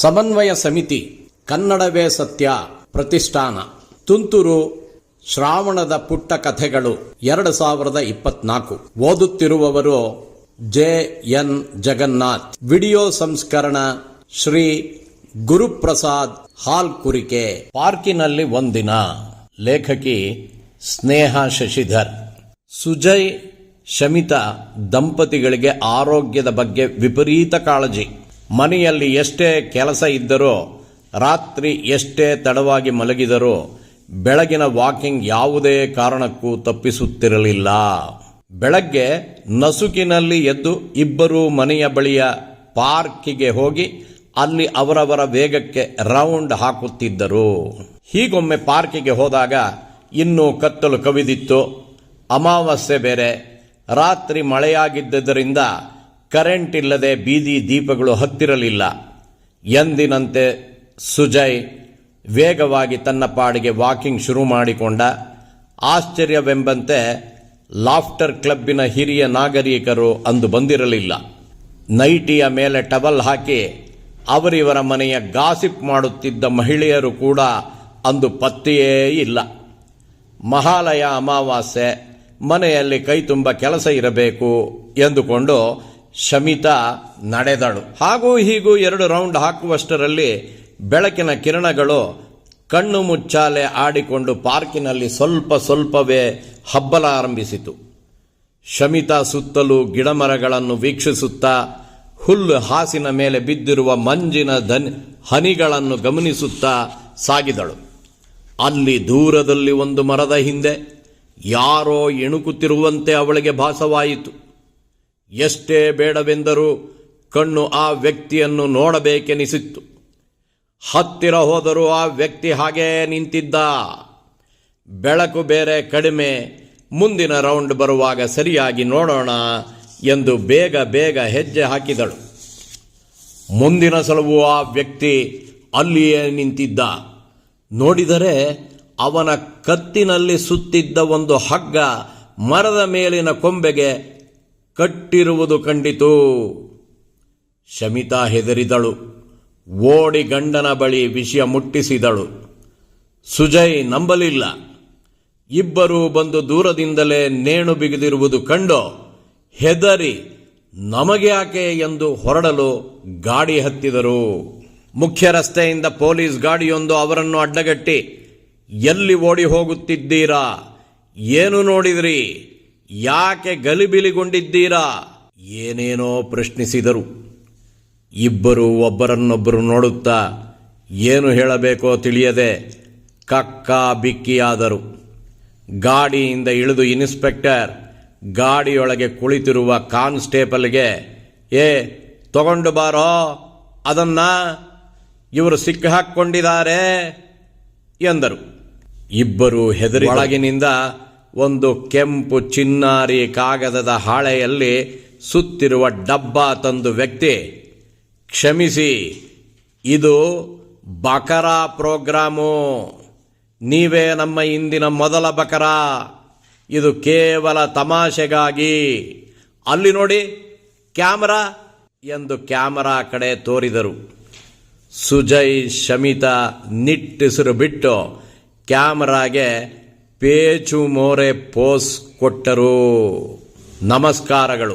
ಸಮನ್ವಯ ಸಮಿತಿ, ಕನ್ನಡವೇ ಸತ್ಯ ಪ್ರತಿಷ್ಠಾನ. ತುಂತುರು ಶ್ರಾವಣದ ಪುಟ್ಟ ಕಥೆಗಳು ಎರಡು ಸಾವಿರದ ಇಪ್ಪತ್ನಾಲ್ಕು. ಓದುತ್ತಿರುವವರು ಜೆ ಎನ್ ಜಗನ್ನಾಥ್. ವಿಡಿಯೋ ಸಂಸ್ಕರಣ ಶ್ರೀ ಗುರುಪ್ರಸಾದ್ ಹಾಲ್ ಕುರಿಕೆ ಪಾರ್ಕಿನಲ್ಲಿ ಒಂದಿನ. ಲೇಖಕಿ ಸ್ನೇಹ ಶಶಿಧರ್. ಸುಜಯ್, ಶಮಿತಾ ದಂಪತಿಗಳಿಗೆ ಆರೋಗ್ಯದ ಬಗ್ಗೆ ವಿಪರೀತ ಕಾಳಜಿ. ಮನೆಯಲ್ಲಿ ಎಷ್ಟೇ ಕೆಲಸ ಇದ್ದರೂ, ರಾತ್ರಿ ಎಷ್ಟೇ ತಡವಾಗಿ ಮಲಗಿದರೂ, ಬೆಳಗಿನ ವಾಕಿಂಗ್ ಯಾವುದೇ ಕಾರಣಕ್ಕೂ ತಪ್ಪಿಸುತ್ತಿರಲಿಲ್ಲ. ಬೆಳಗ್ಗೆ ನಸುಕಿನಲ್ಲಿ ಎದ್ದು ಇಬ್ಬರೂ ಮನೆಯ ಬಳಿಯ ಪಾರ್ಕಿಗೆ ಹೋಗಿ ಅಲ್ಲಿ ಅವರವರ ವೇಗಕ್ಕೆ ರೌಂಡ್ ಹಾಕುತ್ತಿದ್ದರು. ಹೀಗೊಮ್ಮೆ ಪಾರ್ಕಿಗೆ ಹೋದಾಗ ಇನ್ನೂ ಕತ್ತಲು ಕವಿದಿತ್ತು. ಅಮಾವಾಸ್ಯೆ ಬೇರೆ. ರಾತ್ರಿ ಮಳೆಯಾಗಿದ್ದರಿಂದ ಕರೆಂಟ್ ಇಲ್ಲದೆ ಬೀದಿ ದೀಪಗಳು ಹತ್ತಿರಲಿಲ್ಲ. ಎಂದಿನಂತೆ ಸುಜಯ್ ವೇಗವಾಗಿ ತನ್ನ ಪಾಡಿಗೆ ವಾಕಿಂಗ್ ಶುರು ಮಾಡಿಕೊಂಡ. ಆಶ್ಚರ್ಯವೆಂಬಂತೆ ಲಾಫ್ಟರ್ ಕ್ಲಬ್ಬಿನ ಹಿರಿಯ ನಾಗರಿಕರು ಅಂದು ಬಂದಿರಲಿಲ್ಲ. ನೈಟಿಯ ಮೇಲೆ ಟವಲ್ ಹಾಕಿ ಅವರಿವರ ಮನೆಯ ಗಾಸಿಪ್ ಮಾಡುತ್ತಿದ್ದ ಮಹಿಳೆಯರು ಕೂಡ ಅಂದು ಪತ್ತೆಯೇ ಇಲ್ಲ. ಮಹಾಲಯ ಅಮಾವಾಸ್ಯೆ, ಮನೆಯಲ್ಲಿ ಕೈ ತುಂಬ ಕೆಲಸ ಇರಬೇಕು ಎಂದುಕೊಂಡು ಶಮಿತಾ ನಡೆದಳು. ಹಾಗೂ ಹೀಗೂ ಎರಡು ರೌಂಡ್ ಹಾಕುವಷ್ಟರಲ್ಲಿ ಬೆಳಕಿನ ಕಿರಣಗಳು ಕಣ್ಣು ಮುಚ್ಚಾಲೆ ಆಡಿಕೊಂಡು ಪಾರ್ಕಿನಲ್ಲಿ ಸ್ವಲ್ಪ ಸ್ವಲ್ಪವೇ ಹಬ್ಬಲ ಆರಂಭಿಸಿತು. ಶಮಿತಾ ಸುತ್ತಲೂ ಗಿಡಮರಗಳನ್ನು ವೀಕ್ಷಿಸುತ್ತಾ ಹುಲ್ಲು ಹಾಸಿನ ಮೇಲೆ ಬಿದ್ದಿರುವ ಮಂಜಿನ ಧನ್ ಹನಿಗಳನ್ನು ಗಮನಿಸುತ್ತಾ ಸಾಗಿದಳು. ಅಲ್ಲಿ ದೂರದಲ್ಲಿ ಒಂದು ಮರದ ಹಿಂದೆ ಯಾರೋ ಎಣುಕುತ್ತಿರುವಂತೆ ಅವಳಿಗೆ ಭಾಸವಾಯಿತು. ಎಷ್ಟೇ ಬೇಡವೆಂದರೂ ಕಣ್ಣು ಆ ವ್ಯಕ್ತಿಯನ್ನು ನೋಡಬೇಕೆನಿಸಿತ್ತು. ಹತ್ತಿರ ಹೋದರೂ ಆ ವ್ಯಕ್ತಿ ಹಾಗೇ ನಿಂತಿದ್ದ. ಬೆಳಕು ಬೇರೆ ಕಡಿಮೆ, ಮುಂದಿನ ರೌಂಡ್ ಬರುವಾಗ ಸರಿಯಾಗಿ ನೋಡೋಣ ಎಂದು ಬೇಗ ಬೇಗ ಹೆಜ್ಜೆ ಹಾಕಿದಳು. ಮುಂದಿನ ಸಲವೂ ಆ ವ್ಯಕ್ತಿ ಅಲ್ಲಿಯೇ ನಿಂತಿದ್ದ. ನೋಡಿದರೆ ಅವನ ಕತ್ತಿನಲ್ಲಿ ಸುತ್ತಿದ್ದ ಒಂದು ಹಗ್ಗ ಮರದ ಮೇಲಿನ ಕೊಂಬೆಗೆ ಕಟ್ಟಿರುವುದು ಕಂಡಿತು. ಶಮಿತಾ ಹೆದರಿದಳು. ಓಡಿ ಗಂಡನ ಬಳಿ ವಿಷಯ ಮುಟ್ಟಿಸಿದಳು. ಸುಜಯ್ ನಂಬಲಿಲ್ಲ. ಇಬ್ಬರೂ ಬಂದು ದೂರದಿಂದಲೇ ನೇಣು ಬಿಗಿದಿರುವುದು ಕಂಡು. ಹೆದರಿ, ನಮಗೆ ಯಾಕೆ ಎಂದು ಹೊರಡಲು ಗಾಡಿ ಹತ್ತಿದರು. ಮುಖ್ಯ ರಸ್ತೆಯಿಂದ ಪೊಲೀಸ್ ಗಾಡಿಯೊಂದು ಅವರನ್ನು ಅಡ್ಡಗಟ್ಟಿ, ಎಲ್ಲಿ ಓಡಿ ಹೋಗುತ್ತಿದ್ದೀರಾ? ಏನು ನೋಡಿದ್ರಿ? ಯಾಕೆ ಗಲಿಬಿಲಿಗೊಂಡಿದ್ದೀರಾ? ಏನೇನೋ ಪ್ರಶ್ನಿಸಿದರು. ಇಬ್ಬರು ಒಬ್ಬರನ್ನೊಬ್ಬರು ನೋಡುತ್ತಾ ಏನು ಹೇಳಬೇಕೋ ತಿಳಿಯದೆ ಕಕ್ಕ ಬಿಕ್ಕಿಯಾದರು. ಗಾಡಿಯಿಂದ ಇಳಿದು ಇನ್ಸ್ಪೆಕ್ಟರ್ ಗಾಡಿಯೊಳಗೆ ಕುಳಿತಿರುವ ಕಾನ್ಸ್ಟೇಬಲ್ಗೆ, ಏ, ತಗೊಂಡು ಬಾರೋ, ಅದನ್ನು ಇವರು ಸಿಕ್ಕ ಹಾಕ್ಕೊಂಡಿದ್ದಾರೆ ಎಂದರು. ಇಬ್ಬರು ಹೆದರಿ ಒಳಗಿನಿಂದ ಒಂದು ಕೆಂಪು ಚಿನ್ನಾರಿ ಕಾಗದದ ಹಾಳೆಯಲ್ಲಿ ಸುತ್ತಿರುವ ಡಬ್ಬ ತಂದು ವ್ಯಕ್ತಿ, ಕ್ಷಮಿಸಿ, ಇದು ಬಕರಾ ಪ್ರೋಗ್ರಾಮು. ನೀವೇ ನಮ್ಮ ಇಂದಿನ ಮೊದಲ ಬಕರಾ. ಇದು ಕೇವಲ ತಮಾಷೆಗಾಗಿ. ಅಲ್ಲಿ ನೋಡಿ, ಕ್ಯಾಮರಾ ಎಂದು ಕ್ಯಾಮರಾ ಕಡೆ ತೋರಿದರು. ಸುಜಯ್, ಶಮಿತಾ ನಿಟ್ಟಿಸಿರು ಬಿಟ್ಟು ಕ್ಯಾಮರಾಗೆ ಪೇಚು ಮೋರೆ ಪೋಸ್ ಕೊಟ್ಟರು. ನಮಸ್ಕಾರಗಳು.